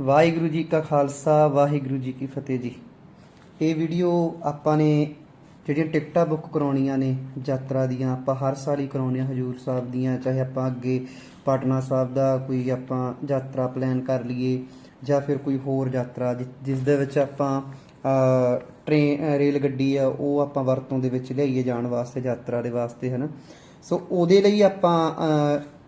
ਵਾਹਿਗੁਰੂ ਜੀ ਕਾ ਖਾਲਸਾ, ਵਾਹਿਗੁਰੂ ਜੀ ਕੀ ਫਤਿਹ ਜੀ। ਇਹ ਵੀਡੀਓ ਆਪਾਂ ਨੇ ਜਿਹੜੀਆਂ ਟਿਕਟਾਂ ਬੁੱਕ ਕਰਾਉਣੀਆਂ ਨੇ, ਯਾਤਰਾ ਦੀਆਂ, ਆਪਾਂ ਹਰ ਸਾਲ ਹੀ ਕਰਾਉਂਦੇ ਹਾਂ ਹਜੂਰ ਸਾਹਿਬ ਦੀਆਂ, ਚਾਹੇ ਆਪਾਂ ਅੱਗੇ ਪਟਨਾ ਸਾਹਿਬ ਦਾ ਕੋਈ ਆਪਾਂ ਯਾਤਰਾ ਪਲਾਨ ਕਰ ਲਈਏ, ਜਾਂ ਫਿਰ ਕੋਈ ਹੋਰ ਯਾਤਰਾ, ਜਿ- ਜਿਸ ਦੇ ਵਿੱਚ ਆਪਾਂ ਟ੍ਰੇਨ ਰੇਲ ਗੱਡੀ ਆ, ਉਹ ਆਪਾਂ ਵਰਤੋਂ ਦੇ ਵਿੱਚ ਲਿਆਈਏ ਜਾਣ ਵਾਸਤੇ, ਯਾਤਰਾ ਦੇ ਵਾਸਤੇ, ਹਨਾ। ਸੋ ਉਹਦੇ ਲਈ ਆਪਾਂ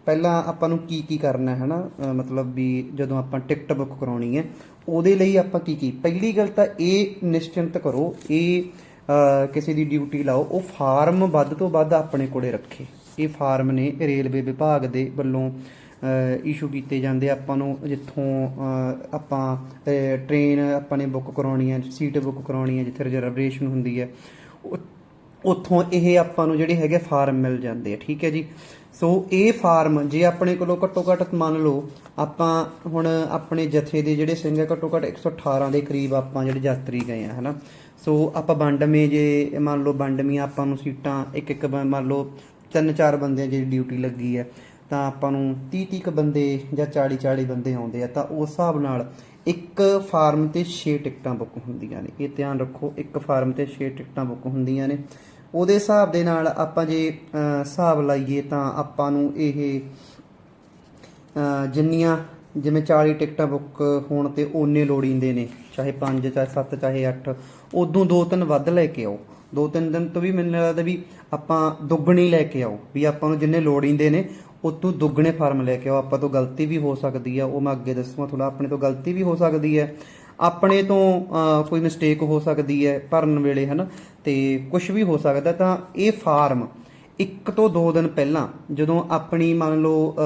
ਪਹਿਲਾਂ ਆਪਾਂ ਨੂੰ ਕੀ ਕੀ ਕਰਨਾ ਹੈ ਹਨਾ? ਮਤਲਬ ਵੀ ਜਦੋਂ ਆਪਾਂ ਟਿਕਟ ਬੁੱਕ ਕਰਾਉਣੀ ਹੈ, ਉਹਦੇ ਲਈ ਆਪਾਂ ਕੀ ਕੀ ਪਹਿਲੀ ਗੱਲ ਤਾਂ ਇਹ ਨਿਸ਼ਚਿੰਤ ਕਰੋ, ਇਹ ਕਿਸੇ ਦੀ ਡਿਊਟੀ ਲਾਓ, ਉਹ ਫਾਰਮ ਵੱਧ ਤੋਂ ਵੱਧ ਆਪਣੇ ਕੋਲੇ ਰੱਖੇ। ਇਹ ਫਾਰਮ ਨੇ ਰੇਲਵੇ ਵਿਭਾਗ ਦੇ ਵੱਲੋਂ ਇਸ਼ੂ ਕੀਤੇ ਜਾਂਦੇ ਆਪਾਂ ਨੂੰ, ਜਿੱਥੋਂ ਆਪਾਂ ਟ੍ਰੇਨ ਆਪਾਂ ਨੇ ਬੁੱਕ ਕਰਾਉਣੀ ਹੈ ਸੀਟ ਬੁੱਕ ਕਰਾਉਣੀ ਹੈ, ਜਿੱਥੇ ਰਿਜ਼ਰਵੇਸ਼ਨ ਹੁੰਦੀ ਹੈ। ਉਹ- ਉੱਥੋਂ ਇਹ ਆਪਾਂ ਨੂੰ ਜਿਹੜੇ ਹੈਗੇ ਫਾਰਮ ਮਿਲ ਜਾਂਦੇ ਆ, ਠੀਕ ਹੈ ਜੀ? ਸੋ ਇਹ ਫਾਰਮ ਜੇ ਆਪਣੇ ਕੋਲੋਂ ਘੱਟੋ ਘੱਟ ਮੰਨ ਲਓ, ਆਪਾਂ ਹੁਣ ਆਪਣੇ ਜਥੇ ਦੇ ਜਿਹੜੇ ਸਿੰਘ ਆ, ਘੱਟੋ ਘੱਟ 118 ਦੇ ਕਰੀਬ ਆਪਾਂ ਜਿਹੜੇ ਯਾਤਰੀ ਗਏ ਆ, ਹਨਾ? ਸੋ ਆਪਾਂ ਵੰਡਵੇਂ ਜੇ ਮੰਨ ਲਓ ਵੰਡਵੀਆਂ ਆਪਾਂ ਨੂੰ ਸੀਟਾਂ ਇੱਕ ਇੱਕ ਬ- ਮੰਨ ਲਓ ਤਿੰਨ ਚਾਰ ਬੰਦਿਆਂ ਦੀ ਡਿਊਟੀ ਲੱਗੀ ਹੈ ਤਾਂ ਆਪਾਂ ਨੂੰ 30 30 ਕੁ ਬੰਦੇ ਜਾਂ 40 40 ਬੰਦੇ ਆਉਂਦੇ ਆ, ਤਾਂ ਉਸ ਹਿਸਾਬ ਨਾਲ ਇੱਕ ਫਾਰਮ ਤੇ 6 ਟਿਕਟਾਂ ਬੁੱਕ ਹੁੰਦੀਆਂ ਨੇ। ਇਹ ਧਿਆਨ ਰੱਖੋ, ਇੱਕ ਫਾਰਮ ਤੇ 6 ਟਿਕਟਾਂ ਬੁੱਕ ਹੁੰਦੀਆਂ ਨੇ। ਉਹਦੇ ਹਿਸਾਬ ਦੇ ਨਾਲ ਆਪਾਂ ਜੇ ਹਿਸਾਬ ਲਾਈਏ ਤਾਂ ਆਪਾਂ ਨੂੰ ਇਹ ਜਿੰਨੀਆਂ ਜਿਵੇਂ 40 ਟਿਕਟਾਂ ਬੁੱਕ ਹੋਣ ਤੇ ਓਨੇ ਲੋੜੀਂਦੇ ਨੇ, ਚਾਹੇ 5 ਚਾਹੇ 7 ਚਾਹੇ 8 ਉਦੋਂ ਦੋ ਤਿੰਨ ਵੱਧ ਲੈ ਕੇ ਆਓ। ਦੋ ਤਿੰਨ ਦਿਨ ਤੋਂ ਵੀ ਮੈਨੂੰ ਲੱਗਦਾ ਵੀ ਆਪਾਂ ਦੁੱਗਣੀ ਲੈ ਕੇ ਆਓ, ਵੀ ਆਪਾਂ ਨੂੰ ਜਿੰਨੇ ਲੋੜੀਂਦੇ ਨੇ ਉਤੋਂ ਦੁੱਗਣੇ ਫਾਰਮ ਲੈ ਕੇ ਆਓ। ਆਪਾਂ ਤੋਂ ਗਲਤੀ ਵੀ ਹੋ ਸਕਦੀ ਆ। ਉਹ ਮੈਂ ਅੱਗੇ ਦੱਸੂਗਾ। ਥੋੜਾ ਆਪਣੇ ਤੋਂ ਗਲਤੀ ਵੀ ਹੋ ਸਕਦੀ ਹੈ। ਆਪਣੇ ਤੋਂ ਕੋਈ ਮਿਸਟੇਕ ਹੋ ਸਕਦੀ ਹੈ ਭਰਨ ਵੇਲੇ ਹਨਾ? ਤੇ ਕੁਝ ਵੀ ਹੋ ਸਕਦਾ। ਤਾਂ ਇਹ ਫਾਰਮ ਇੱਕ ਤੋਂ ਦੋ ਦਿਨ ਪਹਿਲਾਂ ਜਦੋਂ ਆਪਣੀ ਮੰਨ ਲਓ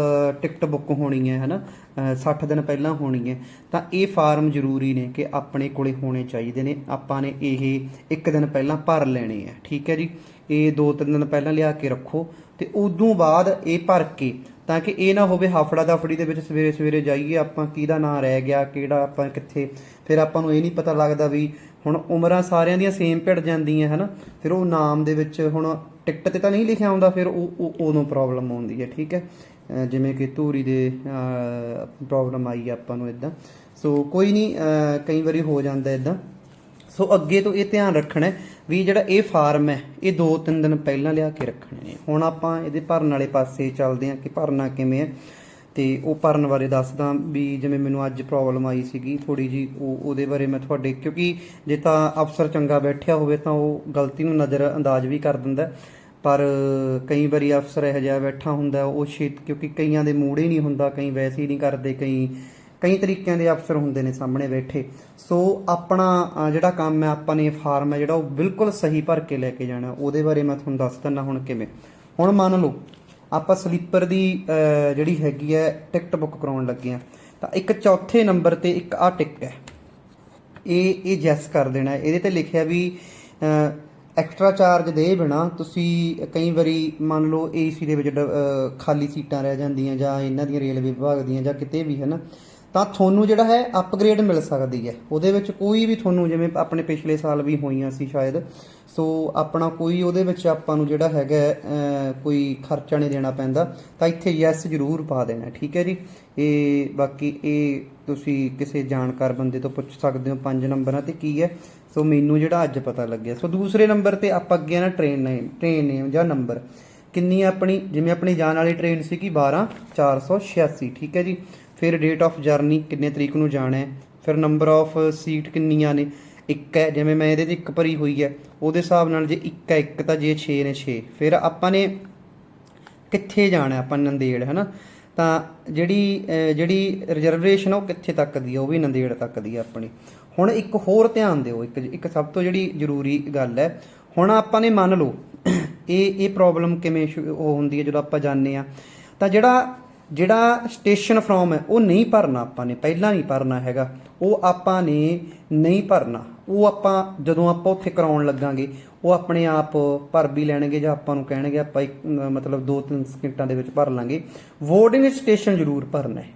ਟਿਕਟ ਬੁੱਕ ਹੋਣੀ ਹੈ ਹਨਾ? ਅਹ, 60 ਦਿਨ ਪਹਿਲਾਂ ਹੋਣੀ ਹੈ। ਤਾਂ ਇਹ ਫਾਰਮ ਜ਼ਰੂਰੀ ਨੇ ਕਿ ਆਪਣੇ ਕੋਲੇ ਹੋਣੇ ਚਾਹੀਦੇ ਨੇ। ਆਪਾਂ ਨੇ ਇਹ ਇੱਕ ਦਿਨ ਪਹਿਲਾਂ ਭਰ ਲੈਣੇ ਆ। ਠੀਕ ਹੈ ਜੀ? ਇਹ ਦੋ ਤਿੰਨ ਦਿਨ ਪਹਿਲਾਂ ਲਿਆ ਕੇ ਰੱਖੋ ਤੇ ਉਦੋਂ ਬਾਅਦ ਇਹ ਭਰ ਕੇ ਤਾਂ ਕਿ ਇਹ ਨਾ ਹੋਵੇ ਹਾਫੜਾ ਦਫੜੀ ਦੇ ਵਿੱਚ ਸਵੇਰੇ ਸਵੇਰੇ ਜਾਈਏ, ਆਪਾਂ ਕਿਹਦਾ ਨਾਂ ਰਹਿ ਗਿਆ, ਕਿਹੜਾ ਆਪਾਂ ਕਿੱਥੇ। ਫਿਰ ਆਪਾਂ ਨੂੰ ਇਹ ਨਹੀਂ ਪਤਾ ਲੱਗਦਾ ਵੀ ਹੁਣ ਉਮਰਾਂ ਸਾਰਿਆਂ ਦੀਆਂ ਸੇਮ ਭਿੜ ਜਾਂਦੀਆਂ, ਹਨਾ? ਫਿਰ ਉਹ ਨਾਮ ਦੇ ਵਿੱਚ ਹੁਣ ਟਿਕਟ ਤੇ ਤਾਂ ਨਹੀਂ ਲਿਖਿਆ ਹੁੰਦਾ, ਫਿਰ ਉਹ, ਉਹ- ਉਦੋਂ ਪ੍ਰੋਬਲਮ ਆਉਂਦੀ ਹੈ, ਠੀਕ ਹੈ? ਜਿਵੇਂ ਕਿ ਧੂਰੀ ਦੇ ਪ੍ਰੋਬਲਮ ਆਈ ਆ ਆਪਾਂ ਨੂੰ ਇਦਾਂ ਸੋ ਕੋਈ ਨਹੀਂ ਕਈ ਵਾਰੀ ਹੋ ਜਾਂਦਾ ਇਦਾਂ ਸੋ ਅੱਗੇ ਤੋਂ ਇਹ ਧਿਆਨ ਰੱਖਣਾ ਹੈ ਵੀ ਜਿਹੜਾ ਇਹ ਫਾਰਮ ਹੈ, ਇਹ 2-3 ਦਿਨ ਪਹਿਲਾਂ ਲਿਆ ਕੇ ਰੱਖਣੇ ਨੇ। ਹੁਣ ਆਪਾਂ ਇਹਦੇ ਭਰਨ ਵਾਲੇ ਪਾਸੇ ਚੱਲਦੇ ਹਾਂ ਕਿ ਭਰਨਾ ਕਿਵੇਂ ਹੈ। ਤੇ ਉਹ ਭਰਨ ਬਾਰੇ ਦੱਸਦਾ ਵੀ ਜਿਵੇਂ ਮੈਨੂੰ ਅੱਜ ਪ੍ਰੋਬਲਮ ਆਈ ਸੀਗੀ ਥੋੜੀ ਜੀ ਉਹ ਉਹਦੇ ਬਾਰੇ ਮੈਂ ਤੁਹਾਡੇ ਕਿਉਂਕਿ ਜੇ ਤਾਂ ਅਫਸਰ ਚੰਗਾ ਬੈਠਿਆ ਹੋਵੇ ਤਾਂ ਉਹ ਗਲਤੀ ਨੂੰ ਨਜ਼ਰ ਅੰਦਾਜ਼ ਵੀ ਕਰ ਦਿੰਦਾ ਪਰ ਕਈ ਵਾਰੀ ਅਫਸਰ ਇਹੋ ਜਿਹਾ ਬੈਠਾ ਹੁੰਦਾ, ਉਹ ਛੇਤ ਕਿਉਂਕਿ ਕਈਆਂ ਦੇ ਮੂਡ ਹੀ ਨਹੀਂ ਹੁੰਦਾ, ਕਈ ਵੈਸੇ ਹੀ ਨਹੀਂ ਕਰਦੇ, ਕਈ ਕਈ ਤਰੀਕਿਆਂ ਦੇ ਅਫਸਰ ਹੁੰਦੇ ਨੇ ਸਾਹਮਣੇ ਬੈਠੇ। ਸੋ ਆਪਣਾ ਜਿਹੜਾ ਕੰਮ ਹੈ, ਆਪਾਂ ਨੇ ਫਾਰਮ ਹੈ ਜਿਹੜਾ ਉਹ ਬਿਲਕੁਲ ਸਹੀ ਭਰ ਕੇ ਲੈ ਕੇ ਜਾਣਾ। ਉਹਦੇ ਬਾਰੇ ਮੈਂ ਤੁਹਾਨੂੰ ਦੱਸ ਦਿੰਦਾ ਹੁਣ ਕਿਵੇਂ। ਹੁਣ ਮੰਨ ਲਓ, ਆਪਾਂ ਸਲੀਪਰ ਦੀ ਜਿਹੜੀ ਹੈਗੀ ਹੈ, ਟਿਕਟ ਬੁੱਕ ਕਰਾਉਣ ਲੱਗੇ ਆ ਤਾਂ ਇੱਕ ਚੌਥੇ ਨੰਬਰ ਤੇ ਇੱਕ ਆ ਟਿਕਟ ਹੈ। ਇਹ ਇਹ ਜੈਸ ਕਰ ਦੇਣਾ। ਇਹਦੇ ਤੇ ਲਿਖਿਆ ਵੀ ਐਕਸਟਰਾ ਚਾਰਜ ਦੇ ਬਿਨਾ ਤੁਸੀਂ ਕਈ ਵਾਰੀ ਮੰਨ ਲਓ ਏਸੀ ਦੇ ਵਿੱਚ ਡ- ਖਾਲੀ ਸੀਟਾਂ ਰਹਿ ਜਾਂਦੀਆਂ ਜਾਂ ਇਹਨਾਂ ਦੀਆਂ ਰੇਲਵੇ ਵਿਭਾਗ ਦੀਆਂ ਜਾਂ ਕਿਤੇ ਵੀ, ਹੈ ਨਾ? ਤਾਂ ਤੁਹਾਨੂੰ ਜਿਹੜਾ ਹੈ ਅਪਗ੍ਰੇਡ ਮਿਲ ਸਕਦੀ ਹੈ। ਉਹਦੇ ਵਿੱਚ ਕੋਈ ਵੀ ਤੁਹਾਨੂੰ ਜਿਵੇਂ ਆਪਣੇ ਪਿਛਲੇ ਸਾਲ ਵੀ ਹੋਈਆਂ ਸੀ ਸ਼ਾਇਦ, ਸੋ ਆਪਣਾ ਕੋਈ ਉਹਦੇ ਵਿੱਚ ਆਪਾਂ ਨੂੰ ਜਿਹੜਾ ਹੈਗਾ ਕੋਈ ਖਰਚਾ ਨਹੀਂ ਦੇਣਾ ਪੈਂਦਾ। ਤਾਂ ਇੱਥੇ ਯੈਸ ਜ਼ਰੂਰ ਪਾ ਦੇਣਾ, ਠੀਕ ਹੈ ਜੀ? ਇਹ ਬਾਕੀ ਇਹ ਤੁਸੀਂ ਕਿਸੇ ਜਾਣਕਾਰ ਬੰਦੇ ਤੋਂ ਪੁੱਛ ਸਕਦੇ ਹੋ ਪੰਜ ਨੰਬਰਾਂ ਤੇ ਕੀ ਹੈ। ਸੋ ਮੈਨੂੰ ਜਿਹੜਾ ਅੱਜ ਪਤਾ ਲੱਗਿਆ। ਸੋ ਦੂਸਰੇ ਨੰਬਰ ਤੇ ਆਪਾਂ ਅੱਗੇ ਨਾ ਟ੍ਰੇਨ ਨੇਮ ਟ੍ਰੇਨ ਨੇਮ ਜਾਂ ਨੰਬਰ। ਕਿੰਨੀ ਆਪਣੀ, ਜਿਵੇਂ ਆਪਣੀ ਜਾਣ ਵਾਲੀ ਟ੍ਰੇਨ ਸੀਗੀ 12486 ਠੀਕ ਹੈ ਜੀ? ਫਿਰ ਡੇਟ ਆਫ ਜਰਨੀ ਕਿੰਨੇ ਤਰੀਕ ਨੂੰ ਜਾਣਾ ਹੈ, ਫਿਰ ਨੰਬਰ ਆਫ ਸੀਟ ਕਿੰਨੀਆਂ ਨੇ, ਇੱਕ ਹੈ, ਜਿਵੇਂ ਮੈਂ ਇਹਦੇ 'ਚ ਇੱਕ ਭਰੀ ਹੋਈ ਹੈ, ਉਹਦੇ ਹਿਸਾਬ ਨਾਲ ਜੇ ਇੱਕ ਹੈ, ਇੱਕ ਤਾਂ ਜੇ 6 ਨੇ 6 ਫਿਰ ਆਪਾਂ ਨੇ ਕਿੱਥੇ ਜਾਣਾ ਆਪਾਂ ਨੰਦੇੜ ਹੈ ਨਾ ਤਾਂ ਜਿਹੜੀ ਜਿਹੜੀ ਰਿਜ਼ਰਵੇਸ਼ਨ ਉਹ ਕਿੱਥੇ ਤੱਕ ਦੀ ਆ, ਉਹ ਵੀ ਨੰਦੇੜ ਤੱਕ ਦੀ ਆ ਆਪਣੀ। ਹੁਣ ਇੱਕ ਹੋਰ ਧਿਆਨ ਦਿਓ, ਇੱਕ ਇੱਕ ਸਭ ਤੋਂ ਜਿਹੜੀ ਜ਼ਰੂਰੀ ਗੱਲ ਹੈ, ਹੁਣ ਆਪਾਂ ਨੇ ਮੰਨ ਲਓ, ਇਹ ਇਹ ਪ੍ਰੋਬਲਮ ਕਿਵੇਂ ਸ਼ੁ- ਉਹ ਹੁੰਦੀ ਹੈ ਜਦੋਂ ਆਪਾਂ ਜਾਂਦੇ ਆ ਤਾਂ ਜਿਹੜਾ ਜਿਹੜਾ ਸਟੇਸ਼ਨ ਫਰੋਮ ਹੈ ਉਹ ਨਹੀਂ ਭਰਨਾ ਆਪਾਂ ਨੇ ਪਹਿਲਾਂ ਨਹੀਂ ਭਰਨਾ ਹੈਗਾ। ਉਹ ਆਪਾਂ ਨੇ ਨਹੀਂ ਭਰਨਾ। ਉਹ ਆਪਾਂ ਜਦੋਂ ਆਪਾਂ ਉੱਥੇ ਕਰਾਉਣ ਲੱਗਾਂਗੇ ਉਹ ਆਪਣੇ ਆਪ ਭਰ ਵੀ ਲੈਣਗੇ ਜਾਂ ਆਪਾਂ ਨੂੰ ਕਹਿਣਗੇ ਆਪਾਂ ਇੱਕ, ਮਤਲਬ 2-3 ਸਕਿੰਟਾਂ ਦੇ ਵਿੱਚ ਭਰ ਲਾਂਗੇ। ਵੋਰਡਿੰਗ ਸਟੇਸ਼ਨ ਜ਼ਰੂਰ ਭਰਨਾ ਹੈ।